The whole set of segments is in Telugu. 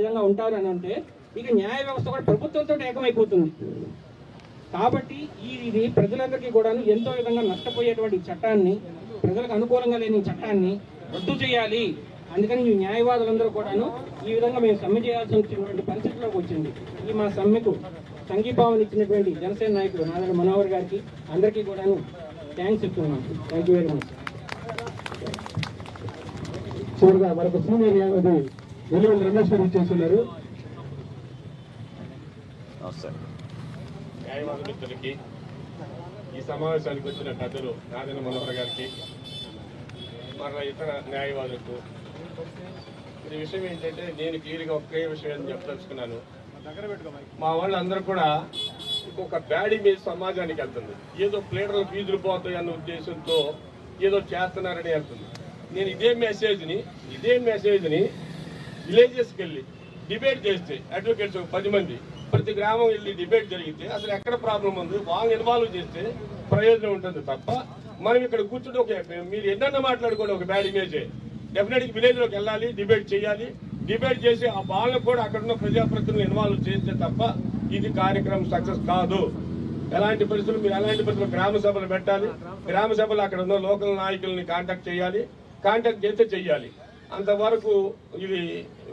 విధంగా ఉంటారు అని అంటే ఇక న్యాయ వ్యవస్థ కూడా ప్రభుత్వంతో ఏకమైపోతుంది. కాబట్టి ఈ ఇది ప్రజలందరికీ కూడాను ఎంతో విధంగా నష్టపోయేటువంటి చట్టాన్ని ప్రజలకు అనుకూలంగా లేని చట్టాన్ని రద్దు చేయాలి. అందుకని ఈ న్యాయవాదులందరూ కూడాను ఈ విధంగా మేము సమ్మె చేయాల్సి వచ్చినటువంటి పరిస్థితిలోకి వచ్చింది. ఈ మా సమ్మెకు సంఘీభావం ఇచ్చినటువంటి జనసేన నాయకుడు నారాయణ మనోహర్ గారికి అందరికీ కూడాను థ్యాంక్స్ చెప్తున్నాం థ్యాంక్ యూ వెరీ మచ్ చూడగా మరొక సీనియర్ న్యాయవాది వెలువెల్లి రమేష్ గారు ఇచ్చేస్తున్నారు. నమస్తే. న్యాయవాద మిత్రులకి ఈ సమావేశానికి వచ్చిన పెద్దలు నాదన మనోహర్ గారికి మరలా ఇతర న్యాయవాదులకు. ఈ విషయం ఏంటంటే నేను క్లియర్గా ఒకే విషయం చెప్పదలుచుకున్నాను. మా వాళ్ళందరూ కూడా ఇంకొక బ్యాడ్ ఇమేజ్ సమాజానికి వెళ్తుంది. ఏదో ప్లేటర్లు ఫీజులు పోతాయి అన్న ఉద్దేశంతో ఏదో చేస్తున్నారని వెళ్తుంది. నేను ఇదే మెసేజ్ని ఇదే మెసేజ్ని విలేజెస్కి వెళ్ళి డిబేట్ చేస్తే అడ్వకేట్స్ ఒక పది మంది ప్రతి గ్రామం వెళ్ళి డిబేట్ జరిగితే అసలు ఎక్కడ ప్రాబ్లం ఉంది? వాళ్ళని ఇన్వాల్వ్ చేస్తే ప్రయోజనం ఉంటుంది తప్ప మనం ఇక్కడ కూర్చుంటే ఒక మీరు ఎన్నన్నా మాట్లాడుకోండి ఒక బ్యాడ్ ఇమేజే. డెఫినెట్గా విలేజ్లోకి వెళ్ళాలి డిబేట్ చేయాలి. డిబేట్ చేసి ఆ వాళ్ళకు కూడా అక్కడున్న ప్రజాప్రతినిధులు ఇన్వాల్వ్ చేస్తే తప్ప ఇది కార్యక్రమం సక్సెస్ కాదు. ఎలాంటి పరిస్థితులు మీరు ఎలాంటి పరిస్థితులు గ్రామ సభలు పెట్టాలి? గ్రామ సభలు అక్కడ ఉన్న లోకల్ నాయకుల్ని కాంటాక్ట్ చేయాలి. కాంటాక్ట్ చేస్తే చేయాలి. అంతవరకు ఇది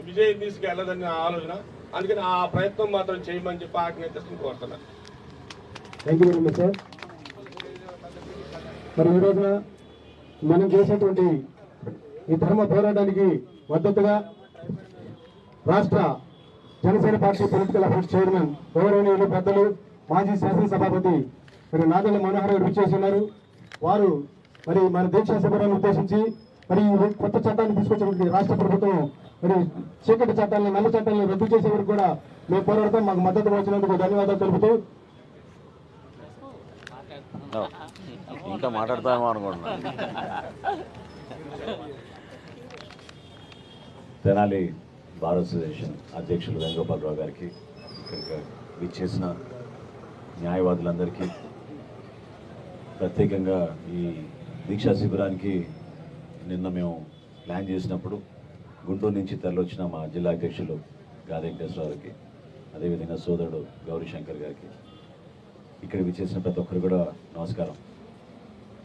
విజయం తీసుకెళ్ళదని నా ఆలోచన. అందుకని ఆ ప్రయత్నం మాత్రం చేయమని చెప్పి ఆజ్ఞాపిస్తూ కోరుతున్నాను thank you very much sir మరి ఈ రోజున మనం చేసేటువంటి ఈ ధర్మ పోరాటానికి మద్దతుగా రాష్ట్ర Janasena party political affairs chairman గౌరవనీయులు పెద్దలు మాజీ శాసనసభాపతి మరి నాదల మనోహర్ గారు విచ్చేస్తున్నారు. వారు మరి మన దీక్షా శిబిరాన్ని ఉద్దేశించి మరి ఈ కొత్త చట్టాన్ని తీసుకొచ్చినటువంటి రాష్ట్ర ప్రభుత్వం మరి చీకటి చట్టాలను నల్ల చట్టాలను రద్దు చేసే వరకు కూడా మేము పోరాడతాం. మాకు మద్దతు వచ్చినందుకు ధన్యవాదాలు తెలుపుతూ ఇంకా మాట్లాడతామో అనుకుంటున్నాను. తెనాలి బార్ అసోసియేషన్ అధ్యక్షులు వేణుగోపాలరావు గారికి ఇక్కడికి విచ్చేసిన న్యాయవాదులందరికీ ప్రత్యేకంగా ఈ దీక్షా శిబిరానికి నిన్న మేము ప్లాన్ చేసినప్పుడు గుంటూరు నుంచి తరలివచ్చిన మా జిల్లా అధ్యక్షులు గాలి వెంకటేశ్వరరావుకి అదేవిధంగా సోదరుడు గౌరీ శంకర్ గారికి. ఇక్కడ విచ్చేసిన ప్రతి ఒక్కరు కూడా నమస్కారం.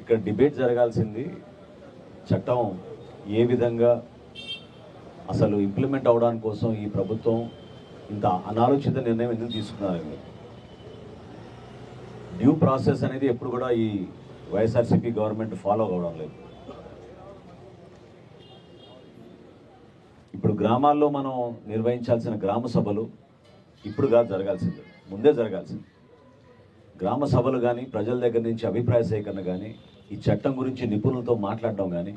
ఇక్కడ డిబేట్ జరగాల్సింది చట్టం ఏ విధంగా అసలు ఇంప్లిమెంట్ అవడానికి కోసం ఈ ప్రభుత్వం ఇంత అనాలోచిత నిర్ణయం ఎందుకు తీసుకున్నారండి? డ్యూ ప్రాసెస్ అనేది ఎప్పుడు కూడా ఈ వైఎస్ఆర్సీపీ గవర్నమెంట్ ఫాలో అవ్వడం లేదు. ఇప్పుడు గ్రామాల్లో మనం నిర్వహించాల్సిన గ్రామ సభలు ఇప్పుడు కాదు జరగాల్సింది ముందే జరగాల్సింది. గ్రామ సభలు కానీ ప్రజల దగ్గర నుంచి అభిప్రాయ సేకరణ కానీ ఈ చట్టం గురించి నిపుణులతో మాట్లాడడం కానీ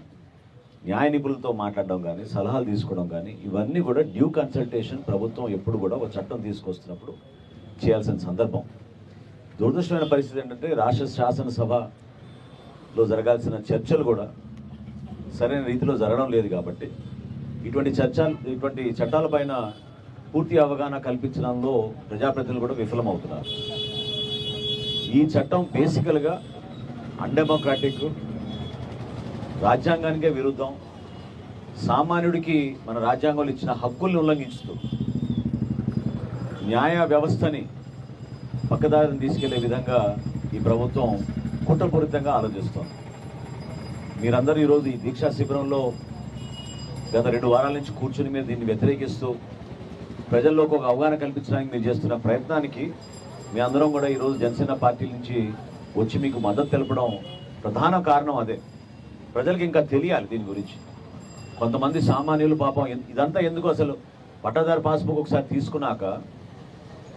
న్యాయ నిపుణులతో మాట్లాడడం కానీ సలహాలు తీసుకోవడం కానీ ఇవన్నీ కూడా డ్యూ కన్సల్టేషన్ ప్రభుత్వం ఎప్పుడు కూడా ఒక చట్టం తీసుకొస్తున్నప్పుడు చేయాల్సిన సందర్భం. దురదృష్టమైన పరిస్థితి ఏంటంటే రాష్ట్ర శాసనసభలో జరగాల్సిన చర్చలు కూడా సరైన రీతిలో జరగడం లేదు కాబట్టి ఇటువంటి చర్చ ఇటువంటి చట్టాలపైన పూర్తి అవగాహన కల్పించడంలో ప్రజాప్రతినిధులు కూడా విఫలమవుతున్నారు. ఈ చట్టం బేసికల్గా అన్డెమోక్రాటిక్ రాజ్యాంగానికే విరుద్ధం సామాన్యుడికి మన రాజ్యాంగంలో ఇచ్చిన హక్కుల్ని ఉల్లంఘించుతూ న్యాయ వ్యవస్థని పక్కదారిని తీసుకెళ్ళే విధంగా ఈ ప్రభుత్వం కుట్రపూరితంగా ఆలోచిస్తోంది. మీరందరూ ఈరోజు ఈ దీక్షా శిబిరంలో గత రెండు వారాల నుంచి కూర్చుని మీరు దీన్ని వ్యతిరేకిస్తూ ప్రజల్లోకి ఒక అవగాహన కల్పించడానికి మీరు చేస్తున్న ప్రయత్నానికి మీ అందరం కూడా ఈరోజు జనసేన పార్టీ నుంచి వచ్చి మీకు మద్దతు తెలపడం ప్రధాన కారణం అదే. ప్రజలకు ఇంకా తెలియాలి దీని గురించి. కొంతమంది సామాన్యులు పాపం ఇదంతా ఎందుకు అసలు పట్టాదారు పాస్బుక్ ఒకసారి తీసుకున్నాక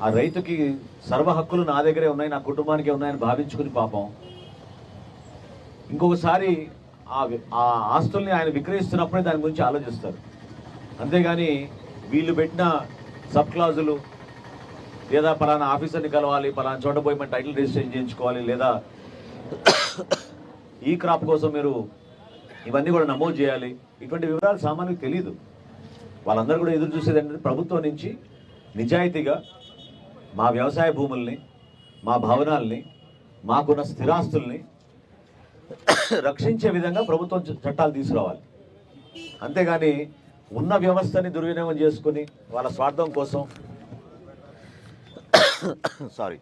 ఆ రైతుకి సర్వ హక్కులు నా దగ్గరే ఉన్నాయి నా కుటుంబానికే ఉన్నాయని భావించుకుని పాపం. ఇంకొకసారి ఆ వి- ఆ ఆస్తుల్ని ఆయన విక్రయిస్తున్నప్పుడే దాని గురించి ఆలోచిస్తారు. అంతేగాని వీళ్ళు పెట్టిన సబ్ క్లాజులు లేదా పలానా ఆఫీసర్ని కలవాలి పలానా చోట పోయి మన టైటిల్ రిజిస్ట్రేషన్ చేయించుకోవాలి లేదా ఈ క్రాప్ కోసం మీరు ఇవన్నీ కూడా నమోదు చేయాలి. ఇటువంటి వివరాలు సామాన్యులకు తెలియదు వాళ్ళందరూ కూడా ఎదురు చూసేది ఏంటంటే ప్రభుత్వం నుంచి నిజాయితీగా మా వ్యవసాయ భూముల్ని మా భవనాల్ని మాకున్న స్థిరాస్తుల్ని రక్షించే విధంగా ప్రభుత్వం చట్టాలు తీసుకురావాలి. అంతేగాని ఉన్న వ్యవస్థని దుర్వినియోగం చేసుకుని వాళ్ళ స్వార్థం కోసం సారీ